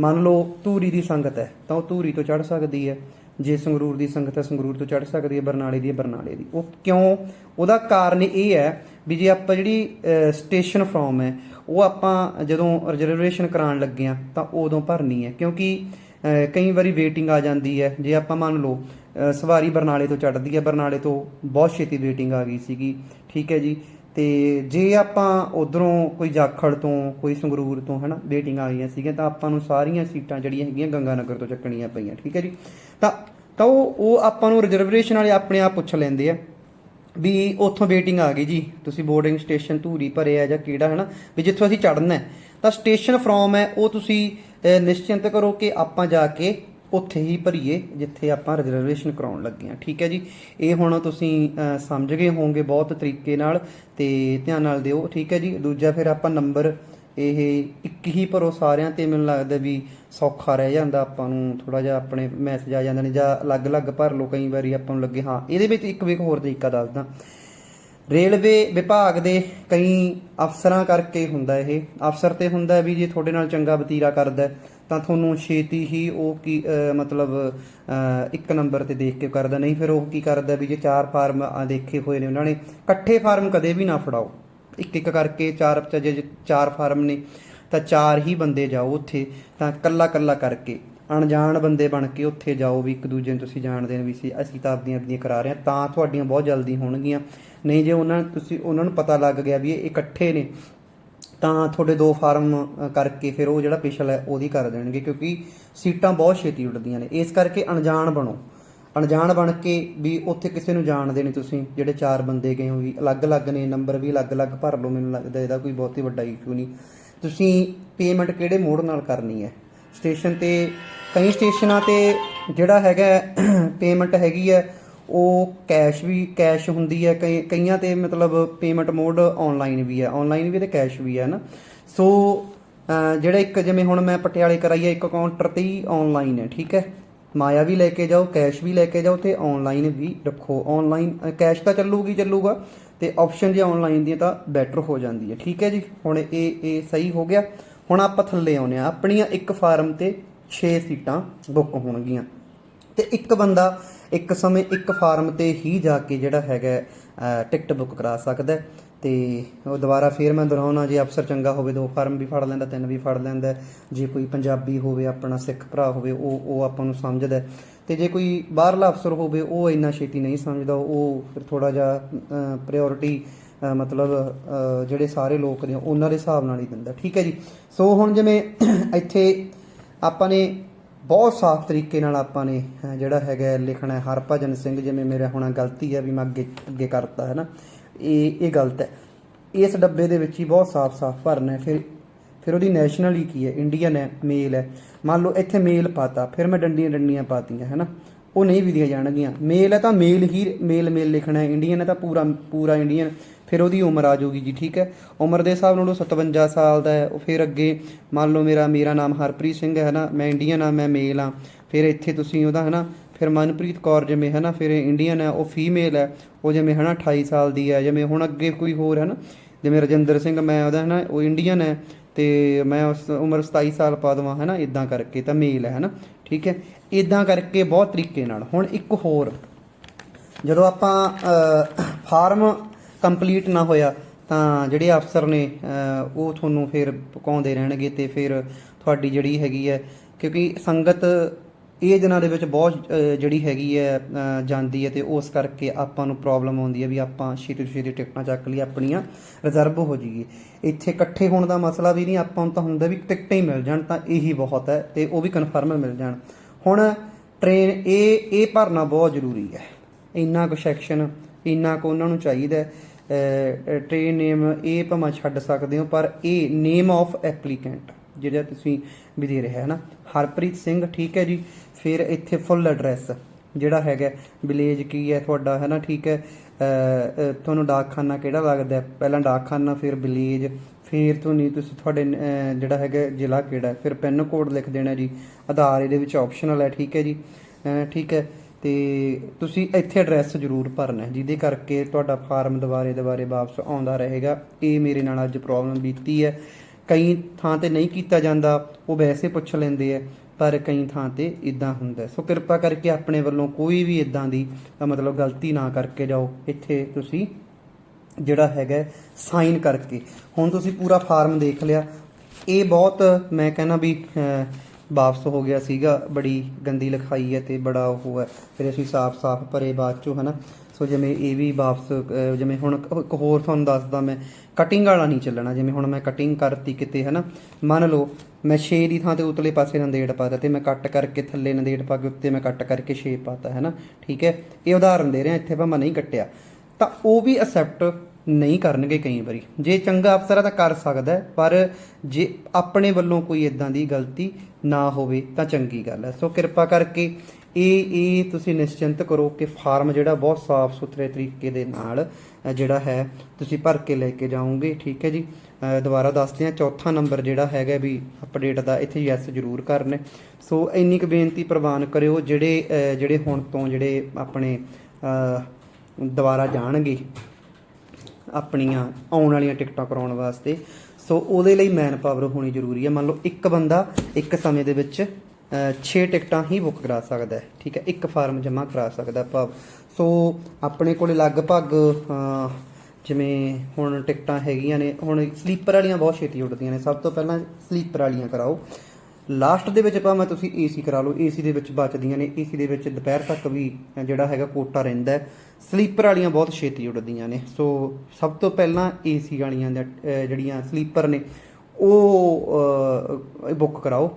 ਮੰਨ ਲਓ ਧੂਰੀ ਦੀ ਸੰਗਤ ਹੈ ਤਾਂ ਉਹ ਧੂਰੀ ਤੋਂ ਚੜ ਸਕਦੀ ਹੈ। ਜੇ ਸੰਗਰੂਰ ਦੀ ਸੰਗਤ ਹੈ, ਸੰਗਰੂਰ ਤੋਂ ਚੜ ਸਕਦੀ ਹੈ, ਬਰਨਾਲੇ ਦੀ ਬਰਨਾਲੇ ਦੀ। ਉਹ ਕਿਉਂ? ਉਹਦਾ ਕਾਰਨ ਇਹ ਹੈ ਵੀ ਜੇ ਆਪਾਂ ਜਿਹੜੀ ਸਟੇਸ਼ਨ ਫਰੋਮ ਹੈ, ਉਹ ਆਪਾਂ ਜਦੋਂ ਰਿਜ਼ਰਵੇਸ਼ਨ ਕਰਾਉਣ ਲੱਗੇ ਆ ਤਾਂ ਉਦੋਂ ਭਰਨੀ ਹੈ। ਕਿਉਂਕਿ ਕਈ ਵਾਰੀ ਵੇਟਿੰਗ ਆ ਜਾਂਦੀ ਹੈ। ਜੇ ਆਪਾਂ ਮੰਨ ਲਓ ਸਵਾਰੀ ਬਰਨਾਲੇ ਤੋਂ ਚੜ੍ਹਦੀ ਹੈ, ਬਰਨਾਲੇ ਤੋਂ ਬਹੁਤ ਛੇਤੀ ਵੇਟਿੰਗ ਆ ਗਈ ਸੀਗੀ। ਠੀਕ ਹੈ ਜੀ? ਤੇ ਜੇ ਆਪਾਂ ਉਧਰੋਂ ਕੋਈ ਜਾਖੜ ਤੋਂ, ਕੋਈ ਸੰਗਰੂਰ ਤੋਂ, ਹਨਾ ਵੇਟਿੰਗ ਆ ਗਈਆਂ ਸੀਗੀਆਂ, ਤਾਂ ਆਪਾਂ ਨੂੰ ਸਾਰੀਆਂ ਸੀਟਾਂ ਜਿਹੜੀਆਂ ਹੈਗੀਆਂ ਗੰਗਾ ਨਗਰ ਤੋਂ ਚੱਕਣੀਆਂ ਪਈਆਂ। ਠੀਕ ਹੈ ਜੀ? ਤਾਂ ਤਾਂ ਉਹ ਉਹ ਆਪਾਂ ਨੂੰ ਰਿਜ਼ਰਵੇਸ਼ਨ ਵਾਲੇ ਆਪਣੇ ਆਪ ਪੁੱਛ ਲੈਂਦੇ ਆ ਵੀ ਉੱਥੋਂ ਵੇਟਿੰਗ ਆ ਗਈ ਜੀ, ਤੁਸੀਂ ਬੋਰਡਿੰਗ ਸਟੇਸ਼ਨ ਧੂਰੀ ਭਰੇ ਆ ਜਾਂ ਕਿਹੜਾ ਹੈ ਨਾ ਵੀ ਜਿੱਥੋਂ ਅਸੀਂ ਚੜਨਾ ਹੈ। ਤਾਂ ਸਟੇਸ਼ਨ ਫਰੋਮ ਹੈ, ਉਹ ਤੁਸੀਂ ਨਿਸ਼ਚਿੰਤ ਕਰੋ ਕਿ ਆਪਾਂ ਜਾ ਕੇ ਉੱਥੇ ਹੀ ਭਰੀਏ, ਜਿੱਥੇ ਆਪਾਂ ਰਿਜ਼ਰਵੇਸ਼ਨ ਕਰਾਉਣ ਲੱਗੇ ਆ ਠੀਕ ਹੈ ਜੀ? ਇਹ ਹੁਣ ਤੁਸੀਂ ਸਮਝ ਗਏ ਹੋਵੋਗੇ ਬਹੁਤ ਤਰੀਕੇ ਨਾਲ ਤੇ ਧਿਆਨ ਨਾਲ ਦਿਓ। ਠੀਕ ਹੈ ਜੀ? ਦੂਜਾ ਫਿਰ ਆਪਾਂ ਨੰਬਰ ਇਹ ਇੱਕ ਹੀ ਭਰੋ ਸਾਰਿਆਂ ਤੇ ਮੈਨੂੰ ਲੱਗਦਾ ਵੀ ਸੌਖਾ ਰਹਿ ਜਾਂਦਾ ਆਪਾਂ ਨੂੰ ਥੋੜਾ ਜਿਹਾ ਆਪਣੇ ਮੈਸੇਜ ਆ ਜਾਂਦੇ ਨੇ ਜਾਂ ਅਲੱਗ-ਅਲੱਗ ਭਰ ਲਓ ਕਈ ਵਾਰੀ ਆਪਾਂ ਨੂੰ ਲੱਗੇ, ਹਾਂ, ਇਹਦੇ ਵਿੱਚ ਇੱਕ ਵੀ ਹੋਰ ਤਰੀਕਾ ਦੱਸਦਾ। ਰੇਲਵੇ ਵਿਭਾਗ ਦੇ ਕਈ ਅਫਸਰਾਂ ਕਰਕੇ ਹੁੰਦਾ ਇਹ। ਅਫਸਰ ਤੇ ਹੁੰਦਾ ਵੀ ਜੇ ਤੁਹਾਡੇ ਨਾਲ ਚੰਗਾ ਵਤੀਰਾ ਕਰਦਾ, ਤਾਂ ਤੁਹਾਨੂੰ ਛੇਤੀ ਹੀ ਉਹ ਕੀ ਮਤਲਬ ਇੱਕ ਨੰਬਰ ਤੇ ਦੇਖ ਕੇ ਕਰਦਾ। ਨਹੀਂ ਫਿਰ ਉਹ ਕੀ ਕਰਦਾ ਵੀ ਜੇ ਚਾਰ ਫਾਰਮ ਦੇਖੇ ਹੋਏ ਨੇ ਉਹਨਾਂ ਨੇ, ਇਕੱਠੇ ਫਾਰਮ ਕਦੇ ਵੀ ਨਾ ਫੜਾਓ। ਇੱਕ ਇੱਕ ਕਰਕੇ ਚਾਰ ਜੇ ਚਾਰ ਫਾਰਮ ਨੇ, ਤਾਂ ਚਾਰ ਹੀ ਬੰਦੇ ਜਾਓ ਉੱਥੇ, ਤਾਂ ਕੱਲਾ ਕੱਲਾ ਕਰਕੇ। ਅਣਜਾਣ ਬੰਦੇ ਬਣ ਕੇ ਉੱਥੇ ਜਾਓ ਵੀ ਇੱਕ ਦੂਜੇ ਨੂੰ ਤੁਸੀਂ ਜਾਣਦੇ ਨੇ ਵੀ ਸੀ, ਅਸੀਂ ਤਾਂ ਆਪਦੀਆਂ ਆਪਦੀਆਂ ਕਰਾ ਰਹੇ ਹਾਂ, ਤਾਂ ਤੁਹਾਡੀਆਂ ਬਹੁਤ ਜਲਦੀ ਹੋਣਗੀਆਂ। ਨਹੀਂ ਜੇ ਉਹਨਾਂ ਤੁਸੀਂ, ਉਹਨਾਂ ਨੂੰ ਪਤਾ ਲੱਗ ਗਿਆ ਵੀ ਇਹ ਇਕੱਠੇ ਨੇ, ਤਾਂ ਤੁਹਾਡੇ ਦੋ ਫਾਰਮ ਕਰਕੇ ਫਿਰ ਉਹ ਜਿਹੜਾ ਪਿਛਲਾ ਹੈ ਉਹਦੀ ਕਰ ਦੇਣਗੇ, ਕਿਉਂਕਿ ਸੀਟਾਂ ਬਹੁਤ ਛੇਤੀ ਉੱਡਦੀਆਂ ਨੇ। ਇਸ ਕਰਕੇ ਅਣਜਾਣ ਬਣੋ। ਅਣਜਾਣ ਬਣ ਕੇ ਵੀ ਉੱਥੇ ਕਿਸੇ ਨੂੰ ਜਾਣਦੇ ਨਹੀਂ ਤੁਸੀਂ, ਜਿਹੜੇ ਚਾਰ ਬੰਦੇ ਗਏ ਹੋ ਵੀ ਅਲੱਗ-ਅਲੱਗ ਨੇ ਨੰਬਰ ਵੀ ਅਲੱਗ-ਅਲੱਗ ਭਰ ਲਓ ਮੈਨੂੰ ਲੱਗਦਾ ਇਹਦਾ ਕੋਈ ਬਹੁਤੀ ਵੱਡਾ ਇਸ਼ੂ ਨਹੀਂ। ਤੁਸੀਂ ਪੇਮੈਂਟ ਕਿਹੜੇ ਮੋਡ ਨਾਲ ਕਰਨੀ ਹੈ? ਸਟੇਸ਼ਨ ਤੇ, ਕਈ ਸਟੇਸ਼ਨਾਂ ਤੇ ਜਿਹੜਾ ਹੈਗਾ ਪੇਮੈਂਟ ਹੈਗੀ ਹੈ, ਉਹ ਕੈਸ਼ ਵੀ ਕੈਸ਼ ਹੁੰਦੀ ਹੈ, ਕਈ, ਕਈਆਂ ਤੇ ਮਤਲਬ ਪੇਮੈਂਟ ਮੋਡ ਆਨਲਾਈਨ ਵੀ ਹੈ ਆਨਲਾਈਨ ਵੀ ਤੇ ਕੈਸ਼ ਵੀ ਹੈ ਨਾ। ਸੋ ਜਿਹੜਾ ਇੱਕ ਜਿਵੇਂ ਹੁਣ ਮੈਂ ਪਟਿਆਲੇ ਕਰਾਈ ਇੱਕ ਕਾਊਂਟਰ ਤੇ ਹੀ ਆਨਲਾਈਨ ਹੈ, ਠੀਕ ਹੈ? ਮਾਇਆ ਵੀ ਲੈ ਕੇ ਜਾਓ, ਕੈਸ਼ ਵੀ ਲੈ ਕੇ ਜਾਓ ਤੇ ਆਨਲਾਈਨ ਵੀ ਰੱਖੋ। ਆਨਲਾਈਨ ਕੈਸ਼ ਤਾਂ ਚੱਲੂਗੀ, ਚੱਲੂਗਾ ਤੇ ਆਪਸ਼ਨ ਜੇ ਆਨਲਾਈਨ ਦੀ ਤਾਂ ਬੈਟਰ ਹੋ ਜਾਂਦੀ ਹੈ। ਠੀਕ ਹੈ ਜੀ? ਹੁਣ ਇਹ ਇਹ ਸਹੀ ਹੋ ਗਿਆ। ਹੁਣ ਆਪਾਂ ਥੱਲੇ ਆਉਨੇ ਆ ਆਪਣੀਆਂ ਇੱਕ ਫਾਰਮ ਤੇ 6 ਸੀਟਾਂ ਬੁੱਕ ਹੋਣਗੀਆਂ। ਤੇ ਇੱਕ ਬੰਦਾ ਇੱਕ ਸਮੇਂ ਇੱਕ ਫਾਰਮ ਤੇ ਹੀ ਜਾ ਕੇ ਜਿਹੜਾ ਹੈਗਾ ਟਿਕਟ ਬੁੱਕ ਕਰਾ ਸਕਦਾ ਤੇ ਉਹ ਦੁਬਾਰਾ ਫੇਰ ਮੈਂ ਦੁਹਰਾਉਣਾ, ਜੇ ਅਫਸਰ ਚੰਗਾ ਹੋਵੇ, ਦੋ ਫਾਰਮ ਵੀ ਫੜ ਲੈਂਦਾ, ਤਿੰਨ ਵੀ ਫੜ ਲੈਂਦਾ, ਜੇ ਕੋਈ ਪੰਜਾਬੀ ਹੋਵੇ, ਆਪਣਾ ਸਿੱਖ ਭਰਾ ਹੋਵੇ, ਉਹ ਉਹ ਆਪਾਂ ਨੂੰ ਸਮਝਦਾ। ਹੈ। ਤੇ ਜੇ ਕੋਈ ਬਾਹਰਲਾ ਅਫਸਰ ਹੋਵੇ, ਉਹ ਇੰਨਾ ਛੇਤੀ ਨਹੀਂ ਸਮਝਦਾ, ਉਹ ਫਿਰ ਥੋੜਾ ਜਿਹਾ ਪ੍ਰਾਇੋਰਟੀ ਮਤਲਬ ਜਿਹੜੇ ਸਾਰੇ ਲੋਕ ਨੇ, ਉਹਨਾਂ ਦੇ ਹਿਸਾਬ ਨਾਲ ਹੀ ਦਿੰਦਾ। ਠੀਕ ਹੈ ਜੀ? ਸੋ ਹੁਣ ਜਿਵੇਂ ਇੱਥੇ ਆਪਾਂ ਨੇ ਬਹੁਤ ਸਾਫ਼ ਤਰੀਕੇ ਨਾਲ ਆਪਾਂ ਨੇ ਜਿਹੜਾ ਹੈਗਾ, ਲਿਖਣਾ ਹਰਭਜਨ ਸਿੰਘ, ਜਿਵੇਂ ਮੇਰਾ ਹੁਣ ਗਲਤੀ ਹੈ ਵੀ ਮੈਂ ਅੱਗੇ ਅੱਗੇ ਕਰਤਾ, ਹੈ ਨਾ? ਇਹ ਇਹ ਗਲਤ ਹੈ। ਇਸ ਡੱਬੇ ਦੇ ਵਿੱਚ ਹੀ ਬਹੁਤ ਸਾਫ਼-ਸਾਫ਼ ਭਰਨਾ ਹੈ। ਫਿਰ ਫਿਰ ਉਹਦੀ ਨੈਸ਼ਨਲ ਹੀ ਕੀ ਹੈ? ਇੰਡੀਅਨ ਹੈ ਮੇਲ ਹੈ। ਮੰਨ ਲਓ ਇੱਥੇ ਮੇਲ ਪਾਤਾ, ਫਿਰ ਮੈਂ ਡੰਡੀਆਂ ਡੰਡੀਆਂ ਪਾਤੀਆਂ ਹੈ ਨਾ ਉਹ ਨਹੀਂ ਵਿਧੀਆਂ ਜਾਣਗੀਆਂ। ਮੇਲ ਹੈ ਤਾਂ ਮੇਲ ਹੀ ਮੇਲ ਮੇਲ ਲਿਖਣਾ ਹੈ। ਇੰਡੀਅਨ ਹੈ ਤਾਂ ਪੂਰਾ ਪੂਰਾ ਇੰਡੀਅਨ ਫਿਰ ਉਹਦੀ ਉਮਰ ਆ ਜਾਊਗੀ ਜੀ, ਠੀਕ ਹੈ? ਉਮਰ ਦੇ ਹਿਸਾਬ ਨਾਲ ਉਹ 57 ਸਾਲ ਦਾ ਹੈ। ਉਹ ਫਿਰ ਅੱਗੇ ਮੰਨ ਲਓ ਮੇਰਾ ਮੇਰਾ ਨਾਮ ਹਰਪ੍ਰੀਤ ਸਿੰਘ ਹੈ ਨਾ ਮੈਂ ਇੰਡੀਅਨ ਆ ਮੈਂ ਮੇਲ ਆ ਫਿਰ ਇੱਥੇ ਤੁਸੀਂ ਉਹਦਾ ਹੈ ਨਾ ਫਿਰ ਮਨਪ੍ਰੀਤ ਕੌਰ ਜਿਵੇਂ ਹੈ ਨਾ ਫਿਰ ਇੰਡੀਅਨ ਹੈ, ਉਹ ਫੀਮੇਲ ਹੈ, ਉਹ ਜਿਵੇਂ ਹੈ ਨਾ 28 ਸਾਲ ਦੀ ਹੈ, ਜਿਵੇਂ ਹੁਣ ਅੱਗੇ ਕੋਈ ਹੋਰ ਹੈ ਨਾ, ਜਿਵੇਂ ਰਜਿੰਦਰ ਸਿੰਘ ਮੈਂ ਉਹਦਾ ਹੈ ਨਾ ਉਹ ਇੰਡੀਅਨ ਹੈ ਤੇ ਮੈਂ ਉਸ ਉਮਰ 27 ਸਾਲ ਪਾ ਦੇਵਾਂ ਹੈ ਨਾ ਇਦਾਂ ਕਰਕੇ ਤਾਂ ਮੇਲ ਹੈ ਨਾ ਠੀਕ ਹੈ ਇਦਾਂ ਕਰਕੇ ਬਹੁਤ ਤਰੀਕੇ ਨਾਲ। ਹੁਣ ਇੱਕ ਹੋਰ, ਜਦੋਂ ਆਪਾਂ ਫਾਰਮ ਕੰਪਲੀਟ ਨਾ ਹੋਇਆ, ਤਾਂ ਜਿਹੜੇ ਅਫਸਰ ਨੇ ਉਹ ਤੁਹਾਨੂੰ ਫਿਰ ਪਕਾਉਂਦੇ ਰਹਿਣਗੇ ਤੇ ਫਿਰ ਤੁਹਾਡੀ ਜਿਹੜੀ ਹੈਗੀ ਹੈ, ਕਿਉਂਕਿ ਸੰਗਤ ਇਹ ਦਿਨਾਂ ਦੇ ਵਿੱਚ ਬਹੁਤ ਜਿਹੜੀ ਹੈਗੀ ਹੈ ਜਾਂਦੀ ਹੈ ਤੇ ਉਸ ਕਰਕੇ ਆਪਾਂ ਨੂੰ ਪ੍ਰੋਬਲਮ ਆਉਂਦੀ ਹੈ ਵੀ ਆਪਾਂ ਛੇਤੀ ਤੋਂ ਛੇਤੀ ਟਿਕਟਾਂ ਚੱਕ ਲਈ ਆਪਣੀਆਂ ਰਿਜ਼ਰਵ ਹੋ ਜਾਈਏ। ਇੱਥੇ ਇਕੱਠੇ ਹੋਣ ਦਾ ਮਸਲਾ ਵੀ ਨਹੀਂ, ਆਪਾਂ ਨੂੰ ਤਾਂ ਹੁੰਦਾ ਵੀ ਟਿਕਟਾਂ ਹੀ ਮਿਲ ਜਾਣ, ਤਾਂ ਇਹੀ ਬਹੁਤ ਹੈ ਤੇ ਉਹ ਵੀ ਕਨਫਰਮ ਮਿਲ ਜਾਣ। ਹੁਣ ਟ੍ਰੇਨ ਇਹ ਇਹ ਭਰਨਾ ਬਹੁਤ ਜ਼ਰੂਰੀ ਹੈ। ਇੰਨਾ ਕੁ ਸੈਕਸ਼ਨ ਇੰਨਾ ਕੁ ਉਹਨਾਂ ਨੂੰ ਚਾਹੀਦਾ ਹੈ। ਟ੍ਰੇਨ ਨੇਮ ਇਹ ਭਾਵੇਂ ਛੱਡ ਸਕਦੇ ਹੋ, ਪਰ ਇਹ ਨੇਮ ਆਫ ਐਪਲੀਕੈਂਟ ਜਿਹੜਾ ਤੁਸੀਂ ਵੀ ਦੇ ਰਿਹਾ ਹੈ ਨਾ। ਹਰਪ੍ਰੀਤ ਸਿੰਘ, ਠੀਕ ਹੈ ਜੀ। ਫਿਰ ਇੱਥੇ ਫੁੱਲ ਐਡਰੈਸ ਜਿਹੜਾ ਹੈਗਾ ਵਿਲੇਜ ਕੀ ਹੈ ਤੁਹਾਡਾ, ਹੈ ਨਾ, ਠੀਕ ਹੈ। ਤੁਹਾਨੂੰ ਡਾਕਖਾਨਾ ਕਿਹੜਾ ਲੱਗਦਾ ਹੈ? ਪਹਿਲਾਂ ਡਾਕਖਾਨਾ, ਫਿਰ ਵਿਲੇਜ ਫਿਰ ਤੁਹਾਨੂੰ ਤੁਸੀਂ ਤੁਹਾਡੇ ਜਿਹੜਾ ਹੈਗਾ ਜ਼ਿਲ੍ਹਾ ਕਿਹੜਾ ਫਿਰ ਪਿੰਨ ਕੋਡ ਲਿਖ ਦੇਣਾ ਜੀ। ਆਧਾਰ ਇਹਦੇ ਵਿੱਚ ਆਪਸ਼ਨਲ ਹੈ, ਠੀਕ ਹੈ ਜੀ। ਠੀਕ ਹੈ। ਤੇ ਤੁਸੀਂ ਇੱਥੇ ਐਡਰੈਸ ਜ਼ਰੂਰ ਭਰਨਾ ਜਿਹਦੇ ਕਰਕੇ ਤੁਹਾਡਾ ਫਾਰਮ ਦੁਬਾਰੇ ਦੁਬਾਰੇ ਵਾਪਸ ਆਉਂਦਾ ਰਹੇਗਾ। ਇਹ ਮੇਰੇ ਨਾਲ ਅੱਜ ਪ੍ਰੋਬਲਮ ਬੀਤੀ ਹੈ। ਕਈ ਥਾਂ ਤੇ ਨਹੀਂ ਕੀਤਾ ਜਾਂਦਾ, ਉਹ ਵੈਸੇ ਪੁੱਛ ਲੈਂਦੇ ਆ, ਪਰ ਕਈ ਥਾਂ ਤੇ ਇਦਾਂ ਹੁੰਦਾ। ਸੋ ਕਿਰਪਾ ਕਰਕੇ ਆਪਣੇ ਵੱਲੋਂ ਕੋਈ ਵੀ ਇਦਾਂ ਦੀ ਮਤਲਬ ਗਲਤੀ ਨਾ ਕਰਕੇ ਜਾਓ। ਇੱਥੇ ਤੁਸੀਂ ਜਿਹੜਾ ਹੈਗਾ ਸਾਈਨ ਕਰਕੇ। ਹੁਣ ਤੁਸੀਂ ਪੂਰਾ ਫਾਰਮ ਦੇਖ ਲਿਆ। ਇਹ ਬਹੁਤ, ਮੈਂ ਕਹਿੰਦਾ ਵੀ ਵਾਪਸ ਹੋ ਗਿਆ ਸੀਗਾ। ਬੜੀ ਗੰਦੀ ਲਿਖਾਈ ਹੈ ਤੇ ਬੜਾ ਉਹ ਹੈ। ਫਿਰ ਅਸੀਂ ਸਾਫ਼-ਸਾਫ਼ ਭਰੇ ਬਾਅਦ ਚੋਂ, ਹਨਾ? ਸੋ ਜਿਵੇਂ ਇਹ ਵੀ ਵਾਪਸ ਜਿਵੇਂ ਹੁਣ ਇੱਕ ਹੋਰ ਤੁਹਾਨੂੰ ਦੱਸਦਾ ਮੈਂ ਕਟਿੰਗ ਵਾਲਾ ਨਹੀਂ ਚੱਲਣਾ, ਜਿਵੇਂ ਹੁਣ ਮੈਂ ਕਟਿੰਗ ਕਰਤੀ ਕਿਤੇ, ਹਨਾ? ਮੰਨ ਲਓ, ਮੈਂ 6 ਦੀ ਥਾਂ ਤੇ ਉਤਲੇ ਪਾਸੇ ਨੰਦੇੜ ਪਾਤਾ ਤੇ ਮੈਂ ਕੱਟ ਕਰਕੇ ਥੱਲੇ ਨੰਦੇੜ ਪਾ ਕੇ ਉੱਤੇ ਮੈਂ ਕੱਟ ਕਰਕੇ 6 ਪਾਤਾ ਹੈ ਨਾ ਠੀਕ ਹੈ? ਇਹ ਉਦਾਹਰਨ ਦੇ ਰਿਹਾ, ਇੱਥੇ ਭਾਵੇਂ ਨਹੀਂ ਕੱਟਿਆ। ਤਾਂ ਉਹ ਵੀ ਅਸੈਪਟ ਨਹੀਂ ਕਰਨਗੇ ਕਈ ਵਾਰੀ। ਜੇ ਚੰਗਾ ਅਫਸਰ ਹੈ ਤਾਂ ਕਰ ਸਕਦਾ, ਪਰ ਜੇ ਆਪਣੇ ਵੱਲੋਂ ਕੋਈ ਇਦਾਂ ਦੀ ਗਲਤੀ ਨਾ ਹੋਵੇ ਤਾਂ ਚੰਗੀ ਗੱਲ ਹੈ। ਸੋ ਕਿਰਪਾ ਕਰਕੇ ਇਹ ਇਹ ਤੁਸੀਂ ਨਿਸ਼ਚਿੰਤ ਕਰੋ ਕਿ ਫਾਰਮ ਜਿਹੜਾ ਬਹੁਤ ਸਾਫ਼ ਸੁਥਰੇ ਤਰੀਕੇ ਦੇ ਨਾਲ ਜਿਹੜਾ ਹੈ, ਤੁਸੀਂ ਭਰ ਕੇ ਲੈ ਕੇ ਜਾਓਗੇ, ਠੀਕ ਹੈ ਜੀ? ਦੁਬਾਰਾ ਦੱਸਦੇ ਹਾਂ, ਚੌਥਾ ਨੰਬਰ ਜਿਹੜਾ ਹੈਗਾ ਵੀ ਅਪਡੇਟ ਦਾ ਇੱਥੇ ਯੈਸ ਜ਼ਰੂਰ ਕਰਨੇ। ਸੋ ਇੰਨੀ ਕੁ ਬੇਨਤੀ ਪ੍ਰਵਾਨ ਕਰਿਓ, ਜਿਹੜੇ ਜਿਹੜੇ ਹੁਣ ਤੋਂ ਜਿਹੜੇ ਆਪਣੇ ਦੁਬਾਰਾ ਜਾਣਗੇ ਆਪਣੀਆਂ ਆਉਣ ਵਾਲੀਆਂ ਟਿਕਟਾਂ ਕਰਾਉਣ ਵਾਸਤੇ। ਸੋ ਉਹਦੇ ਲਈ ਮੈਨ ਪਾਵਰ ਹੋਣੀ ਜ਼ਰੂਰੀ ਹੈ। ਮੰਨ ਲਓ ਇੱਕ ਬੰਦਾ ਇੱਕ ਸਮੇਂ ਦੇ ਵਿੱਚ 6 ਟਿਕਟਾਂ ਹੀ ਬੁੱਕ ਕਰਾ ਸਕਦਾ ਹੈ ਠੀਕ ਹੈ ਇੱਕ ਫਾਰਮ ਜਮ੍ਹਾਂ ਕਰਾ ਸਕਦਾ ਭਾਵ। ਸੋ ਆਪਣੇ ਕੋਲੇ ਲਗਭਗ ਜਿਵੇਂ ਹੁਣ ਟਿਕਟਾਂ ਹੈਗੀਆਂ ਨੇ ਹੁਣ ਸਲੀਪਰ ਵਾਲੀਆਂ ਬਹੁਤ ਛੇਤੀ ਉੱਡਦੀਆਂ ਨੇ। ਸਭ ਤੋਂ ਪਹਿਲਾਂ ਸਲੀਪਰ ਵਾਲੀਆਂ ਕਰਾਓ। ਲਾਸਟ ਦੇ ਵਿੱਚ ਭਾਵੇਂ ਤੁਸੀਂ ਏਸੀ ਕਰਾ ਲਓ ਏਸੀ ਦੇ ਵਿੱਚ ਬਚਦੀਆਂ ਨੇ ਏਸੀ ਦੇ ਵਿੱਚ ਦੁਪਹਿਰ ਤੱਕ ਵੀ ਜਿਹੜਾ ਹੈਗਾ ਕੋਟਾ ਰਹਿੰਦਾ ਸਲੀਪਰ ਵਾਲੀਆਂ ਬਹੁਤ ਛੇਤੀ ਉੱਡਦੀਆਂ ਨੇ। ਸੋ ਸਭ ਤੋਂ ਪਹਿਲਾਂ ਏਸੀ ਵਾਲੀਆਂ ਦਾ, ਜਿਹੜੀਆਂ ਸਲੀਪਰ ਨੇ ਉਹ ਬੁੱਕ ਕਰਾਓ।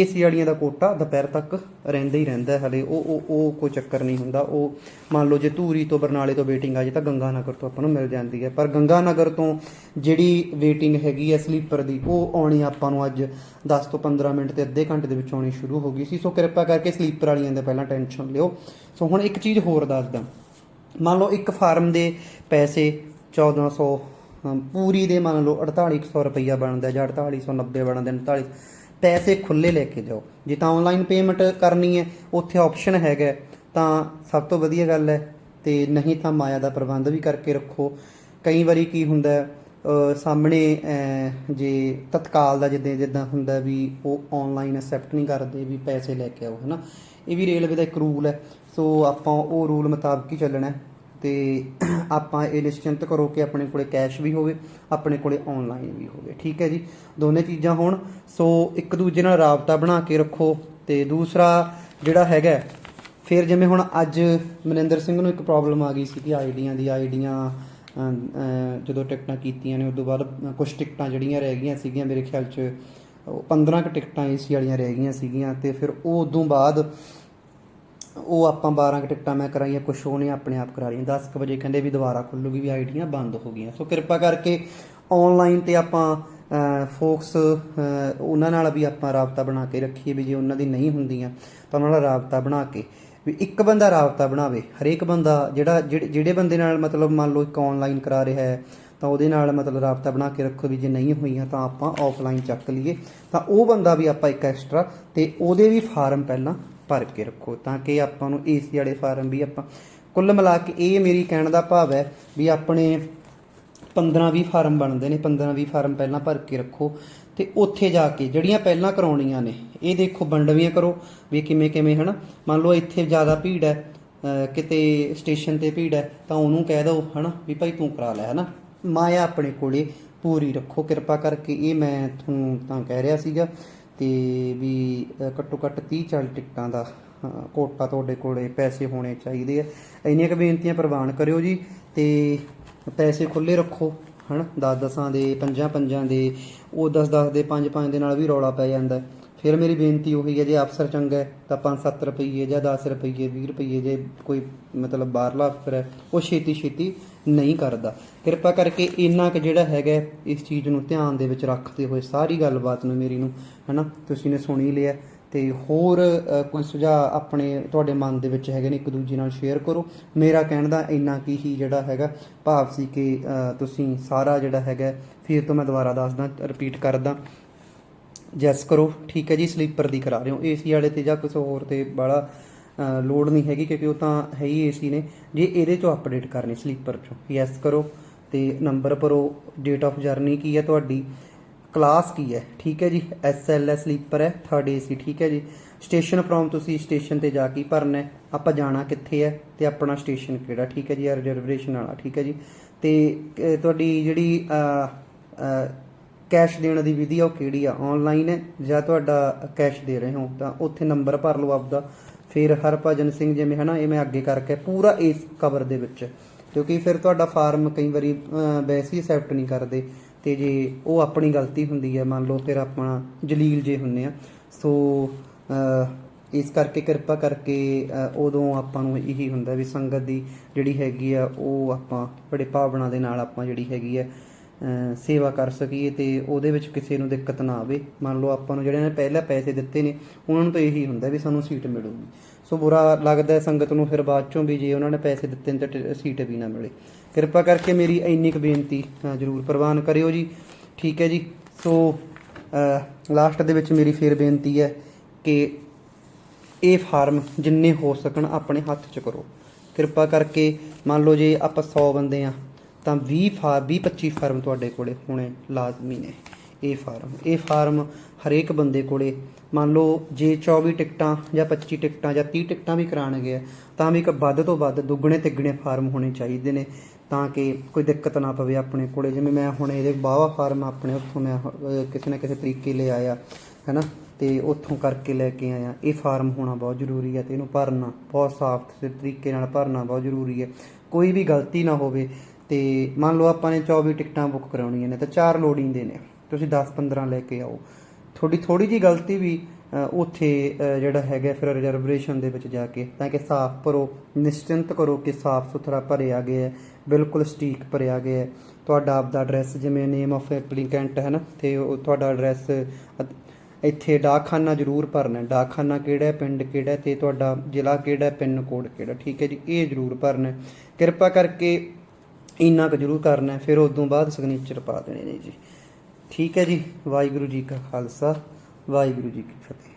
ਏਸੀ ਵਾਲੀਆਂ ਦਾ ਕੋਟਾ ਦੁਪਹਿਰ ਤੱਕ ਰਹਿੰਦਾ ਹੀ ਰਹਿੰਦਾ ਹੈ ਹਲੇ। ਉਹ ਉਹ ਉਹ ਕੋਈ ਚੱਕਰ ਨਹੀਂ ਹੁੰਦਾ। ਉਹ ਮੰਨ ਲਓ ਜੇ ਧੂਰੀ ਤੋਂ ਬਰਨਾਲੇ ਤੋਂ ਵੇਟਿੰਗ ਆ ਜੇ ਤਾਂ ਗੰਗਾ ਨਗਰ ਤੋਂ ਆਪਾਂ ਨੂੰ ਮਿਲ ਜਾਂਦੀ ਹੈ। ਪਰ ਗੰਗਾ ਨਗਰ ਤੋਂ ਜਿਹੜੀ ਵੇਟਿੰਗ ਹੈਗੀ ਹੈ ਸਲੀਪਰ ਦੀ ਉਹ ਆਉਣੀ ਆਪਾਂ ਨੂੰ ਅੱਜ 10 ਤੋਂ 15 ਮਿੰਟ ਤੇ ਅੱਧੇ ਘੰਟੇ ਦੇ ਵਿੱਚ ਆਉਣੀ ਸ਼ੁਰੂ ਹੋ ਗਈ ਸੀ। ਸੋ ਕਿਰਪਾ ਕਰਕੇ ਸਲੀਪਰ ਵਾਲੀਆਂ ਦਾ ਪਹਿਲਾਂ ਟੈਨਸ਼ਨ ਲਿਓ। ਸੋ ਹੁਣ ਇੱਕ ਚੀਜ਼ ਹੋਰ ਦੱਸਦਾ। ਮੰਨ ਲਓ ਇੱਕ ਫਾਰਮ ਦੇ ਪੈਸੇ 1400 ਅਮ, ਪੂਰੀ ਦੇ ਮੰਨ ਲਓ 4800 ਰੁਪਈਆ ਬਣਦਾ ਜਾਂ 4890 ਬਣਦਾ 49 ਪੈਸੇ ਖੁੱਲੇ ਲੈ ਕੇ ਜਾਓ। ਜੇ ਤਾਂ ਆਨਲਾਈਨ ਪੇਮੈਂਟ ਕਰਨੀ ਹੈ, ਉੱਥੇ ਆਪਸ਼ਨ ਹੈਗਾ ਤਾਂ ਸਭ ਤੋਂ ਵਧੀਆ ਗੱਲ ਹੈ। ਤੇ ਨਹੀਂ ਤਾਂ ਮਾਇਆ ਦਾ ਪ੍ਰਬੰਧ ਵੀ ਕਰਕੇ ਰੱਖੋ। ਕਈ ਵਾਰੀ ਕੀ ਹੁੰਦਾ ਸਾਹਮਣੇ ਜੇ ਤਤਕਾਲ ਦਾ ਜਿੱਦਾਂ ਜਿੱਦਾਂ ਹੁੰਦਾ ਵੀ ਉਹ ਆਨਲਾਈਨ ਅਸੈਪਟ ਨਹੀਂ ਕਰਦੇ ਵੀ ਪੈਸੇ ਲੈ ਕੇ ਆਓ, ਹਨਾ। ਇਹ ਵੀ ਰੇਲਵੇ ਦਾ ਇੱਕ ਰੂਲ ਹੈ। ਸੋ ਆਪਾਂ ਉਹ ਰੂਲ ਮੁਤਾਬਕ ਹੀ ਚੱਲਣਾ ਤੇ ਆਪਾਂ ਇਹ ਨਿਸ਼ਚਿੰਤ ਕਰੋ ਕਿ ਆਪਣੇ ਕੋਲੇ ਕੈਸ਼ ਵੀ ਹੋਵੇ ਆਪਣੇ ਕੋਲੇ ਆਨਲਾਈਨ ਵੀ ਹੋਵੇ। ਠੀਕ ਹੈ ਜੀ? ਦੋਨੇ ਚੀਜ਼ਾਂ ਹੋਣ। ਸੋ ਇੱਕ ਦੂਜੇ ਨਾਲ ਰਾਬਤਾ ਬਣਾ ਕੇ ਰੱਖੋ ਤੇ ਦੂਸਰਾ ਜਿਹੜਾ ਹੈਗਾ ਫਿਰ ਜਿਵੇਂ ਹੁਣ ਅੱਜ ਮਨਿੰਦਰ ਸਿੰਘ ਨੂੰ ਇੱਕ ਪ੍ਰੋਬਲਮ ਆ ਗਈ ਸੀ ਕਿ ਆਈਡੀਆਂ ਦੀ ਆਈਡੀਆਂ ਅਮ, ਜਦੋਂ ਟਿਕਟਾਂ ਕੀਤੀਆਂ ਨੇ ਉਸ ਤੋਂ ਬਾਅਦ ਕੁਝ ਟਿਕਟਾਂ ਜਿਹੜੀਆਂ ਰਹਿ ਗਈਆਂ ਸੀਗੀਆਂ ਮੇਰੇ ਖਿਆਲ 'ਚ ਉਹ 15 ਕੁ ਟਿਕਟਾਂ ਏਸੀ ਵਾਲੀਆਂ ਰਹਿ ਗਈਆਂ ਸੀਗੀਆਂ ਤੇ ਫਿਰ ਉਹ ਉਦੋਂ ਬਾਅਦ ਉਹ ਆਪਾਂ 12 ਕੁ ਟਿਕਟਾਂ ਮੈਂ ਕਰਾਈਆਂ, ਕੁਛ ਉਹਨੇ ਆਪਣੇ ਆਪ ਕਰਾ ਲਈਆਂ। 10 ਕੁ ਵਜੇ ਕਹਿੰਦੇ ਵੀ ਦੁਬਾਰਾ ਖੁੱਲੂਗੀ ਵੀ ਆਈਡੀਆਂ ਬੰਦ ਹੋ ਗਈਆਂ। ਸੋ ਕਿਰਪਾ ਕਰਕੇ ਆਨਲਾਈਨ ਤੇ ਆਪਾਂ ਫੋਕਸ ਉਹਨਾਂ ਨਾਲ ਵੀ ਆਪਾਂ ਰਾਬਤਾ ਬਣਾ ਕੇ ਰੱਖੀਏ ਵੀ ਜੇ ਉਹਨਾਂ ਦੀ ਨਹੀਂ ਹੁੰਦੀਆਂ ਤਾਂ ਉਹਨਾਂ ਨਾਲ ਰਾਬਤਾ ਬਣਾ ਕੇ ਵੀ ਇੱਕ ਬੰਦਾ ਰਾਬਤਾ ਬਣਾਵੇ। ਹਰੇਕ ਬੰਦਾ ਜਿਹੜਾ, ਜਿਹੜੇ ਜਿਹੜੇ ਬੰਦੇ ਨਾਲ ਮਤਲਬ ਮੰਨ ਲਓ ਇੱਕ ਆਨਲਾਈਨ ਕਰਾ ਰਿਹਾ ਹੈ, ਤਾਂ ਉਹਦੇ ਨਾਲ ਮਤਲਬ ਰਾਬਤਾ ਬਣਾ ਕੇ ਰੱਖੋ ਵੀ ਜੇ ਨਹੀਂ ਹੋਈਆਂ ਤਾਂ ਆਪਾਂ ਆਫਲਾਈਨ ਚੱਕ ਲਈਏ। ਤਾਂ ਉਹ ਬੰਦਾ ਵੀ ਆਪਾਂ ਇੱਕ ਐਕਸਟਰਾ ਤੇ ਉਹਦੇ ਵੀ ਫਾਰਮ ਪਹਿਲਾਂ ਭਰ ਕੇ ਰੱਖੋ ਤਾਂ ਕਿ ਆਪਾਂ ਨੂੰ ਏਸੀ ਵਾਲੇ ਫਾਰਮ ਵੀ ਆਪਾਂ ਕੁੱਲ ਮਿਲਾ ਕੇ ਇਹ ਮੇਰੀ ਕਹਿਣ ਦਾ ਭਾਵ ਹੈ ਵੀ ਆਪਣੇ 15-20 ਫਾਰਮ ਬਣਦੇ ਨੇ 15-20 ਫਾਰਮ ਪਹਿਲਾਂ ਭਰ ਕੇ ਰੱਖੋ ਤੇ ਉੱਥੇ ਜਾ ਕੇ ਜਿਹੜੀਆਂ ਪਹਿਲਾਂ ਕਰਾਉਣੀਆਂ ਨੇ, ਇਹ ਦੇਖੋ ਵੰਡਵੀਆਂ ਕਰੋ ਵੀ ਕਿਵੇਂ ਕਿਵੇਂ, ਹਨਾ? ਮੰਨ ਲਓ ਇੱਥੇ ਜ਼ਿਆਦਾ ਭੀੜ ਹੈ ਕਿਤੇ ਸਟੇਸ਼ਨ ਤੇ ਭੀੜ ਹੈ, ਤਾਂ ਉਹਨੂੰ ਕਹਿ ਦਿਓ, ਹਨਾ, ਵੀ ਭਾਈ ਤੂੰ ਕਰਾ ਲੈ, ਹਨਾ? ਮਾਇਆ ਆਪਣੇ ਕੋਲੇ ਪੂਰੀ ਰੱਖੋ, ਕਿਰਪਾ ਕਰਕੇ, ਇਹ ਮੈਂ ਤੁਹਾਨੂੰ ਤਾਂ ਕਹਿ ਰਿਹਾ ਸੀਗਾ। ਅਤੇ ਵੀ ਘੱਟੋ ਘੱਟ 30 40 ਟਿਕਟਾਂ ਦਾ, ਅਹ, ਕੋਟਾ ਤੁਹਾਡੇ ਕੋਲੇ ਪੈਸੇ ਹੋਣੇ ਚਾਹੀਦੇ ਆ। ਇੰਨੀਆਂ ਕੁ ਬੇਨਤੀਆਂ ਪ੍ਰਵਾਨ ਕਰਿਓ ਜੀ ਤੇ ਪੈਸੇ ਖੁੱਲੇ ਰੱਖੋ, ਹਨਾ? 10 ਦਸਾਂ ਦੇ ਪੰਜਾਂ ਪੰਜਾਂ ਦੇ, ਉਹ 10 10 ਦੇ 5 5 ਦੇ ਨਾਲ ਵੀ ਰੌਲਾ ਪੈ ਜਾਂਦਾ। ਫਿਰ ਮੇਰੀ ਬੇਨਤੀ ਉਹੀ ਹੈ, ਜੇ ਅਫਸਰ ਚੰਗਾ ਹੈ, ਤਾਂ 5-7 ਰੁਪਏ ਜਾਂ 10 ਰੁਪਏ 20 ਰੁਪਏ ਜੇ ਕੋਈ ਮਤਲਬ ਬਾਹਰਲਾ ਅਫਸਰ ਹੈ, ਉਹ ਛੇਤੀ ਛੇਤੀ ਨਹੀਂ ਕਰਦਾ। ਕਿਰਪਾ ਕਰਕੇ ਇੰਨਾ ਕੁ ਜਿਹੜਾ ਹੈਗਾ ਇਸ ਚੀਜ਼ ਨੂੰ ਧਿਆਨ ਦੇ ਵਿੱਚ ਰੱਖਦੇ ਹੋਏ ਸਾਰੀ ਗੱਲਬਾਤ ਨੂੰ ਮੇਰੀ ਨੂੰ ਹਨਾ ਤੁਸੀਂ ਨੇ ਸੁਣੀ ਲਿਆ। ਤੇ ਹੋਰ ਅ, ਕੋਈ ਸੁਝਾਅ ਆਪਣੇ ਤੁਹਾਡੇ ਮਨ ਦੇ ਵਿੱਚ ਹੈਗੇ ਨੇ ਇੱਕ ਦੂਜੇ ਨਾਲ ਸ਼ੇਅਰ ਕਰੋ। ਮੇਰਾ ਕਹਿਣ ਦਾ ਇੰਨਾ ਕੀ ਹੀ ਜਿਹੜਾ ਹੈਗਾ ਭਾਵ ਸੀ ਕਿ ਤੁਸੀਂ ਸਾਰਾ ਜਿਹੜਾ ਹੈਗਾ ਫਿਰ ਤੋਂ ਮੈਂ ਦੁਬਾਰਾ ਦੱਸਦਾ ਰਿਪੀਟ ਕਰਦਾ। ਜੈਸ ਕਰੋ ਠੀਕ ਹੈ ਜੀ ਸਲੀਪਰ ਦੀ ਕਰਾ ਰਹੇ ਹੋ। ਏਸੀ ਵਾਲੇ ਤੇ ਜਾਂ ਕਿਸੇ ਹੋਰ ਤੇ ਬੜਾ ਲੋਡ ਨਹੀਂ ਹੈਗੀ ਕਿਉਂਕਿ ਉਹ ਤਾਂ ਹੈ ਹੀ ਏਸੀ ਨੇ। ਜੇ ਇਹਦੇ ਚੋਂ ਅਪਡੇਟ ਕਰਨੀ ਸਲੀਪਰ ਚੋਂ ਯੈਸ ਕਰੋ। ਤੇ ਨੰਬਰ ਭਰੋ ਡੇਟ ਆਫ ਜਰਨੀ ਕੀ ਹੈ ਤੁਹਾਡੀ? ਕਲਾਸ ਕੀ ਹੈ? ਠੀਕ ਹੈ ਜੀ? ਐਸ ਐਲ ਐਸ ਸਲੀਪਰ ਹੈ ਥਰਡ ਏਸੀ ਠੀਕ ਹੈ ਜੀ? ਸਟੇਸ਼ਨ ਫਰੋਮ ਤੁਸੀਂ ਸਟੇਸ਼ਨ ਤੇ ਜਾ ਕੇ ਭਰਨਾ ਹੈ। ਆਪਾਂ ਜਾਣਾ ਕਿੱਥੇ ਹੈ ਤੇ ਆਪਣਾ ਸਟੇਸ਼ਨ ਕਿਹੜਾ? ਠੀਕ ਹੈ ਜੀ? ਰਿਜ਼ਰਵੇਸ਼ਨ ਵਾਲਾ, ਠੀਕ ਹੈ ਜੀ? ਤੇ ਤੁਹਾਡੀ ਜਿਹੜੀ ਕੈਸ਼ ਦੇਣ ਦੀ ਵਿਧੀ ਆ ਉਹ ਕਿਹੜੀ ਆ? ਆਨਲਾਈਨ ਹੈ ਜਾਂ ਤੁਹਾਡਾ ਕੈਸ਼ ਦੇ ਰਹੇ ਹੋ? ਤਾਂ ਉੱਥੇ ਨੰਬਰ ਭਰ ਲਓ ਆਪਦਾ। ਫਿਰ ਹਰਭਜਨ ਸਿੰਘ ਜਿਵੇਂ ਹਨਾ ਇਹ ਮੈਂ ਅੱਗੇ ਕਰਕੇ ਪੂਰਾ ਇਸ ਕਵਰ ਦੇ ਵਿੱਚ। ਕਿਉਂਕਿ ਫਿਰ ਤੁਹਾਡਾ ਫਾਰਮ ਕਈ ਵਾਰੀ ਅਹ, ਵੈਸੇ ਹੀ ਅਸੈਪਟ ਨਹੀਂ ਕਰਦੇ ਤੇ ਜੇ ਉਹ ਆਪਣੀ ਗਲਤੀ ਹੁੰਦੀ ਹੈ ਮੰਨ ਲਓ ਫਿਰ ਆਪਣਾ ਜਲੀਲ ਜੇ ਹੁੰਨੇ ਆ ਸੋ ਇਸ ਕਰਕੇ ਕਿਰਪਾ ਕਰਕੇ ਉਦੋਂ ਆਪਾਂ ਨੂੰ ਇਹੀ ਹੁੰਦਾ ਵੀ ਸੰਗਤ ਦੀ ਜਿਹੜੀ ਹੈਗੀ ਆ ਉਹ ਆਪਾਂ ਬੜੇ ਭਾਵਨਾ ਦੇ ਨਾਲ ਆਪਾਂ ਜਿਹੜੀ ਹੈਗੀ ਆ ਸੇਵਾ ਕਰ ਸਕੀਏ ਤੇ ਉਹਦੇ ਵਿੱਚ ਕਿਸੇ ਨੂੰ ਦਿੱਕਤ ਨਾ ਆਵੇ। ਮੰਨ ਲਓ ਆਪਾਂ ਨੂੰ ਜਿਹੜੇ ਨੇ ਪਹਿਲਾਂ ਪੈਸੇ ਦਿੱਤੇ ਨੇ, ਉਹਨਾਂ ਨੂੰ ਤਾਂ ਇਹੀ ਹੁੰਦਾ ਵੀ ਸਾਨੂੰ ਸੀਟ ਮਿਲੂਗੀ। ਸੋ ਬੁਰਾ ਲੱਗਦਾ ਸੰਗਤ ਨੂੰ ਫਿਰ ਬਾਅਦ ਚੋਂ ਵੀ ਜੇ ਉਹਨਾਂ ਨੇ ਪੈਸੇ ਦਿੱਤੇ ਨੇ ਤਾਂ ਟ- ਸੀਟ ਵੀ ਨਾ ਮਿਲੇ। ਕਿਰਪਾ ਕਰਕੇ ਮੇਰੀ ਇੰਨੀ ਕੁ ਬੇਨਤੀ ਜ਼ਰੂਰ ਪ੍ਰਵਾਨ ਕਰਿਓ ਜੀ। ਠੀਕ ਹੈ ਜੀ। ਸੋ ਲਾਸਟ ਦੇ ਵਿੱਚ ਮੇਰੀ ਫੇਰ ਬੇਨਤੀ ਹੈ ਕਿ ਇਹ ਫਾਰਮ ਜਿੰਨੇ ਹੋ ਸਕਣ ਆਪਣੇ ਹੱਥ 'ਚ ਕਰੋ। ਕਿਰਪਾ ਕਰਕੇ ਮੰਨ ਲਓ ਜੇ ਆਪਾਂ 100 ਬੰਦੇ ਆ ਤਾਂ 20 ਫਾਰਮ 20 25 ਫਾਰਮ ਤੁਹਾਡੇ ਕੋਲੇ ਹੋਣੇ ਲਾਜ਼ਮੀ ਨੇ। ਇਹ ਫਾਰਮ। ਇਹ ਫਾਰਮ ਹਰੇਕ ਬੰਦੇ ਕੋਲੇ ਮੰਨ ਲਓ ਜੇ 24 ਟਿਕਟਾਂ ਜਾਂ 25 ਟਿਕਟਾਂ ਜਾਂ 30 ਟਿਕਟਾਂ ਵੀ ਕਰਾਣਗੇ ਆ, ਤਾਂ ਵੀ ਇੱਕ ਵੱਧ ਤੋਂ ਵੱਧ ਦੁੱਗਣੇ ਤਿੱਗਣੇ ਫਾਰਮ ਹੋਣੇ ਚਾਹੀਦੇ ਨੇ ਤਾਂ ਕਿ ਕੋਈ ਦਿੱਕਤ ਨਾ ਪਵੇ ਆਪਣੇ ਕੋਲੇ। ਜਿਵੇਂ ਮੈਂ ਹੁਣ ਇਹਦੇ ਬਾਵਾ ਫਾਰਮ ਆਪਣੇ ਉੱਥੋਂ ਮੈਂ ਕਿਸੇ ਨਾ ਕਿਸੇ ਤਰੀਕੇ ਲੈ ਆਇਆ ਹੈਨਾ? ਤੇ ਉੱਥੋਂ ਕਰਕੇ ਲੈ ਕੇ ਆਇਆ। ਇਹ ਫਾਰਮ ਹੋਣਾ ਬਹੁਤ ਜ਼ਰੂਰੀ ਹੈ ਤੇ ਇਹਨੂੰ ਭਰਨਾ ਬਹੁਤ ਸਾਫ਼ ਤਰੀਕੇ ਨਾਲ ਭਰਨਾ ਬਹੁਤ ਜ਼ਰੂਰੀ ਹੈ। ਕੋਈ ਵੀ ਗਲਤੀ ਨਾ ਹੋਵੇ ਤੇ ਮੰਨ ਲਓ ਆਪਾਂ ਨੇ 24 ਟਿਕਟਾਂ ਬੁੱਕ ਕਰਾਉਣੀਆਂ ਨੇ ਤਾਂ ਚਾਰ ਲੋਡਿੰਗ ਦੇ ਨੇ। ਤੁਸੀਂ 10 15 ਲੈ ਕੇ ਆਓ। ਥੋੜੀ ਥੋੜੀ ਜੀ ਗਲਤੀ ਵੀ ਉੱਥੇ ਜਿਹੜਾ ਹੈਗਾ ਫਿਰ ਰਿਜ਼ਰਵੇਸ਼ਨ ਦੇ ਵਿੱਚ ਜਾ ਕੇ, ਤਾਂ ਕਿ ਸਾਫ਼ ਭਰੋ, ਨਿਸ਼ਚਿੰਤ ਕਰੋ ਕਿ ਸਾਫ਼ ਸੁਥਰਾ ਭਰਿਆ ਗਿਆ ਹੈ, ਬਿਲਕੁਲ ਸਟੀਕ ਭਰਿਆ ਗਿਆ ਹੈ। ਤੁਹਾਡਾ ਆਪਦਾ ਐਡਰੈਸ ਜਿਵੇਂ ਨੇਮ ਆਫ ਐਪਲੀਕੈਂਟ ਹੈ ਨਾ, ਤੇ ਉਹ ਤੁਹਾਡਾ ਐਡਰੈਸ ਇੱਥੇ ਡਾਕਖਾਨਾ ਜ਼ਰੂਰ ਭਰਨਾ ਹੈ। ਡਾਕਖਾਨਾ ਕਿਹੜਾ ਪਿੰਡ ਕਿਹੜਾ ਹੈ, ਤੇ ਤੁਹਾਡਾ ਜ਼ਿਲ੍ਹਾ ਕਿਹੜਾ ਪਿੰਨ ਕੋਡ ਕਿਹੜਾ ਠੀਕ ਹੈ ਜੀ, ਇਹ ਜ਼ਰੂਰ ਭਰਨਾ ਕਿਰਪਾ ਕਰਕੇ ਇੰਨਾ ਕੁ ਜ਼ਰੂਰ ਕਰਨਾ ਫਿਰ ਉਸ ਤੋਂ ਬਾਅਦ ਸਿਗਨੇਚਰ ਪਾ ਦੇਣੇ ਨੇ ਜੀ। ਠੀਕ ਹੈ ਜੀ, ਵਾਹਿਗੁਰੂ ਜੀ ਕਾ ਖਾਲਸਾ, ਵਾਹਿਗੁਰੂ ਜੀ ਕੀ ਫਤਿਹ।